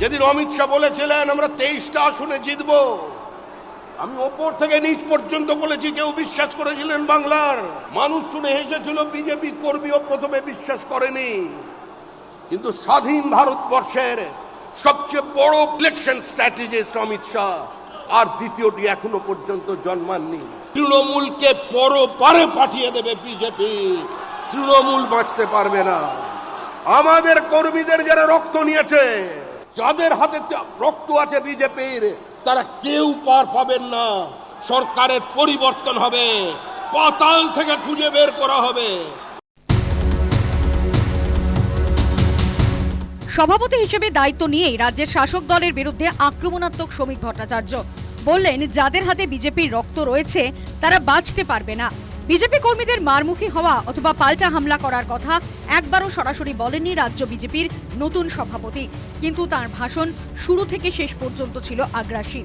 যেদিন অমিত শাহ বলেছিলেন, আমরা তেইশটা আসনে জিতব। আমি ওপর থেকে নিচ পর্যন্ত বলেছি, কেউ বিশ্বাস করেছিলেন বাংলার? মানুষ শুনে হেসেছিল, বিজেপি কর্মীও প্রথমে বিশ্বাস করেনি। কিন্তু স্বাধীন ভারতবর্ষের সবচেয়ে বড় ইলেকশন স্ট্র্যাটেজিস্ট অমিত শাহ, আর দ্বিতীয়টি এখনও পর্যন্ত জন্মাননি। তৃণমূলকে পরপারে পাঠিয়ে দেবে বিজেপি। তৃণমূল বাঁচতে পারবে না। আমাদের কর্মীদের যারা রক্ত নিয়েছে যাদের হাতে রক্ত আছে বিজেপির, তারা কেউ পার পাবেন না। সরকারের পরিবর্তন হবে। পাতাল থেকে খুঁজে বের করা হবে। সভাপতি হিসেবে দায়িত্ব নিয়েই রাজ্যের শাসক দলের বিরুদ্ধে আক্রমণাত্মক শ্রমিক ভট্টাচার্য। বললেন, যাদের হাতে বিজেপির রক্ত রয়েছে, তারা বাঁচতে পারবে না। বিজেপি কর্মীদের মারমুখী হওয়া অথবা পাল্টা হামলা করার কথা একবারও সরাসরি বলেননি রাজ্য বিজেপির নতুন সভাপতি। কিন্তু তার ভাষণ শুরু থেকে শেষ পর্যন্ত ছিল আগ্রাসী।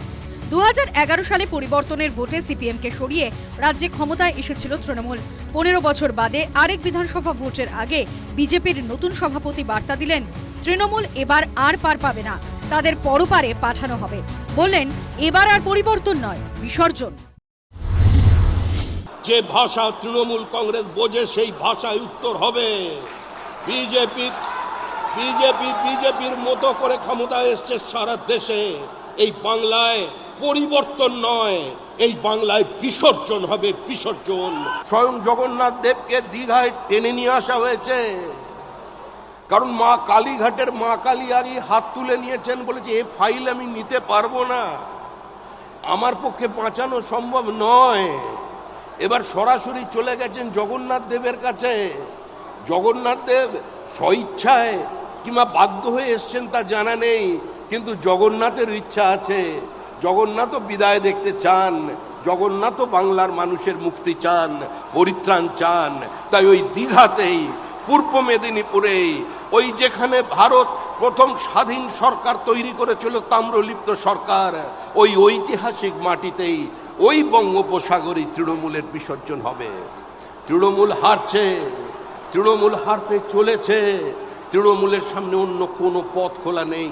দু হাজার এগারো সালে পরিবর্তনের ভোটে সিপিএমকে সরিয়ে রাজ্যে ক্ষমতায় এসেছিল তৃণমূল। পনেরো বছর বাদে আরেক বিধানসভা ভোটের আগে বিজেপির নতুন সভাপতি বার্তা দিলেন, তৃণমূল এবার আর পার পাবে না, তাদের পরপারে পাঠানো হবে। বললেন, এবার আর পরিবর্তন নয়, বিসর্জন। যে ভাষা তৃণমূল কংগ্রেস বোঝে, সেই ভাষায় উত্তর হবে। বিজেপি বিজেপি, বিজেপির মতো করে ক্ষমতায় এসছে সারা দেশে। এই বাংলায় পরিবর্তন নয়, এই বাংলায় বিসর্জন হবে, বিসর্জন। স্বয়ং জগন্নাথ দেবকে দীঘায় টেনে নিয়ে আসা হয়েছে। কারণ মা কালীঘাটের মা কালিয়ারি হাত তুলে নিয়েছেন বলেছে এ ফাইল আমি নিতে পারব না। আমার পক্ষে বাঁচানো সম্ভব নয়। এবার সরাসরি চলে গেছেন জগন্নাথ দেবের কাছে। জগন্নাথ দেব স্বইচ্ছায় কিংবা বাধ্য হয়ে এসছেন তা জানা নেই, কিন্তু জগন্নাথের ইচ্ছা আছে। জগন্নাথও বিদায় দেখতে চান, জগন্নাথও বাংলার মানুষের মুক্তি চান, পরিত্রাণ চান। তাই ওই দীঘাতেই, পূর্ব মেদিনীপুরেই ওই যেখানে ভারত প্রথম স্বাধীন সরকার তৈরি করেছিল তাম্রলিপ্ত সরকার, ওই ঐতিহাসিক মাটিতেই ওই বঙ্গোপসাগরই তৃণমূলের বিসর্জন হবে। তৃণমূল হারছে, তৃণমূল হারতে চলেছে, তৃণমূলের সামনে অন্য কোনো পথ খোলা নেই।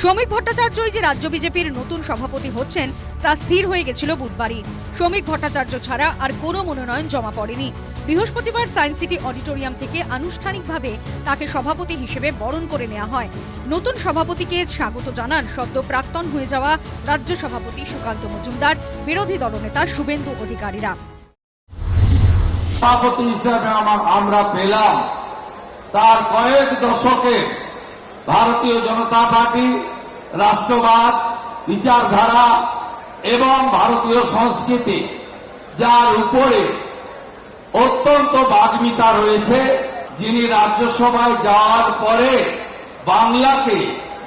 শ্রমিক ভট্টাচার্যই যে রাজ্য বিজেপির নতুন সভাপতি হচ্ছেন, তা স্থির হয়ে গেছিল বুধবারই। শ্রমিক ভট্টাচার্য ছাড়া আর কোনো মনোনয়ন জমা পড়েনি। বৃহস্পতিবার সায়েন্স সিটি অডিটোরিয়াম থেকে আনুষ্ঠানিকভাবে তাকে সভাপতি হিসেবে বরণ করে নেওয়া হয়। নতুন সভাপতিকে স্বাগত জানান সদ্য প্রাক্তন হয়ে যাওয়া রাজ্য সভাপতি সুকান্ত মজুমদার, বিরোধী দলনেতা শুভেন্দু অধিকারীরা। সভাপতি হিসেবে আমার আমরা পেলাম। তার কয়েক দশকে ভারতীয় জনতা পার্টি, রাষ্ট্রবাদ, বিচারধারা এবং ভারতীয় সংস্কৃতি, যার উপরে অত্যন্ত বাগ্মিতা রয়েছে যিনি রাজ্যসভায় যাওয়ার পরে বাংলাকে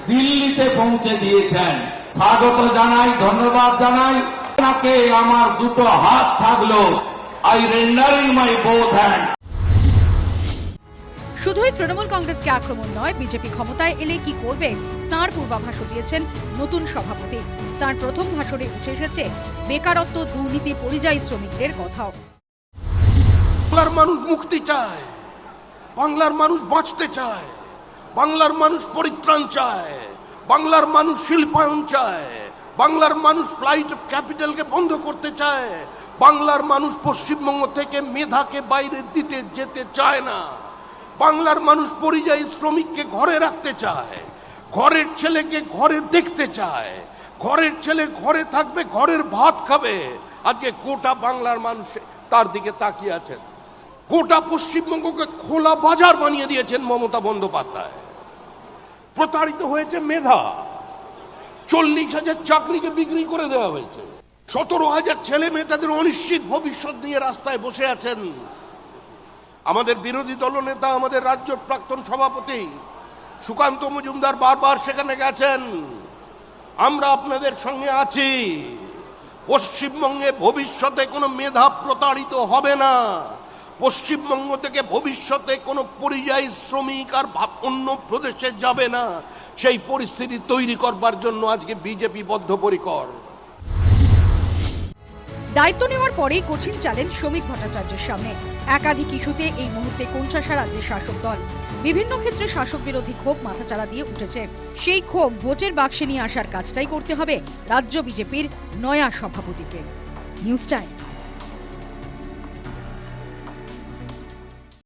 দিল্লিতে পৌঁছে দিয়েছেন। স্বাগত জানাই, ধন্যবাদ জানাই। আপনাকে আমার দুটো হাত থাকল। I rendering my both hand শুধুই তৃণমূল কংগ্রেসকে আক্রমণ নয়, বিজেপি ক্ষমতায় এলে কি করবে? তার পূর্বাভাসও দিয়েছেন নতুন সভাপতি। তার প্রথম ভাষণে উঠে এসেছে, বেকারত্ব, দুর্নীতি, পরিযায়ী শ্রমিকদের কথাও। বাংলার মানুষ মুক্তি চায়, বাংলার মানুষ বাঁচতে চায়, বাংলার মানুষ পরিত্রাণ চায়, বাংলার মানুষ শিল্পায়ন চায়, বাংলার মানুষ ফ্লাইট অফ ক্যাপিটালকে বন্ধ করতে চায়, বাংলার মানুষ পশ্চিমবঙ্গ থেকে মেধাকে বাইরে দিতে যেতে চায় না, বাংলার মানুষ পরিযায়ী শ্রমিককে ঘরে রাখতে চায়, ঘরের ছেলেকে ঘরে দেখতে চায়, ঘরের ছেলে ঘরে থাকবে, ঘরের ভাত খাবে, আজকে গোটা বাংলার মানুষ তার দিকে তাকিয়ে আছেন। গোটা পশ্চিমবঙ্গকে খোলা বাজার বানিয়ে দিয়েছেন মমতা বন্দ্যোপাধ্যায়। প্রতারিত হয়েছে মেধা। চল্লিশ হাজার চাকরিকে বিক্রি করে দেওয়া হয়েছে। সতেরো হাজার ছেলে মেয়ে তাদের অনিশ্চিত ভবিষ্যৎ নিয়ে রাস্তায় বসে আছেন। আমাদের বিরোধী দলনেতা আমাদের রাজ্য প্রাক্তন সভাপতি সুকান্ত মজুমদার বারবার সেখানে গেছেন। আমরা আপনাদের সঙ্গে আছি। পশ্চিমবঙ্গে ভবিষ্যতে কোনো মেধা প্রতারিত হবে না। পশ্চিমবঙ্গ থেকে ভবিষ্যতে কোনো পরিযায়ী শ্রমিক আর অন্য প্রদেশে যাবে না। সেই পরিস্থিতি তৈরি করবার জন্য আজকে বিজেপি বদ্ধপরিকর। দায়িত্ব নেওয়ার পরেই কঠিন চ্যালেঞ্জ শ্রমিক ভট্টাচার্যের সামনে। একাধিক ইস্যুতে এই মুহূর্তে কোণঠাসা রাজ্যের শাসক দল। বিভিন্ন ক্ষেত্রে শাসক বিরোধী ক্ষোভ মাথাচাড়া দিয়ে উঠেছে। সেই ক্ষোভ ভোটের বাক্সে নিয়ে আসার কাজটাই করতে হবে রাজ্য বিজেপির নয়া সভাপতিকে। News time.